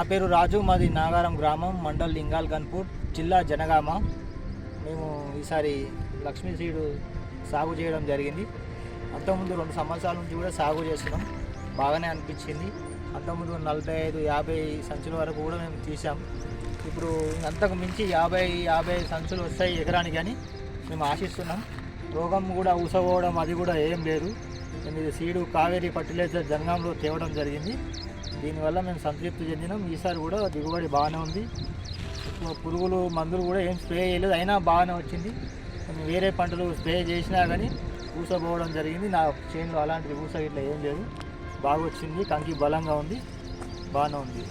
నా పేరు రాజు మాది నాగారం గ్రామం మండల్ లింగాల్ గన్పూర్ జిల్లా జనగామ. మేము ఈసారి లక్ష్మీ సీడు సాగు చేయడం జరిగింది. అంతకుముందు రెండు సంవత్సరాల నుంచి కూడా సాగు చేస్తున్నాం. బాగానే అనిపించింది. అంతకుముందు నలభై ఐదు యాభై సంచుల వరకు కూడా మేము తీసాం. ఇప్పుడు అంతకు మించి యాభై యాభై సంచులు వస్తాయి ఎకరానికి అని మేము ఆశిస్తున్నాం. రోగం కూడా ఊసపోవడం అది కూడా ఏం లేదు. ఎనిమిది సీడు కావేరీ ఫర్టిలైజర్ జనగాంలో తేవడం జరిగింది. దీనివల్ల మేము సంతృప్తి చెందినాం. ఈసారి కూడా దిగుబడి బాగానే ఉంది. పురుగులు మందులు కూడా ఏం స్ప్రే చేయలేదు. అయినా బాగానే వచ్చింది. కొన్ని వేరే పంటలు స్ప్రే చేసినా కానీ పూసపోవడం జరిగింది. నా చేనులో అలాంటిది పూస ఇట్లా ఏం లేదు. బాగా వచ్చింది కంకి బలంగా ఉంది. బాగానే ఉంది.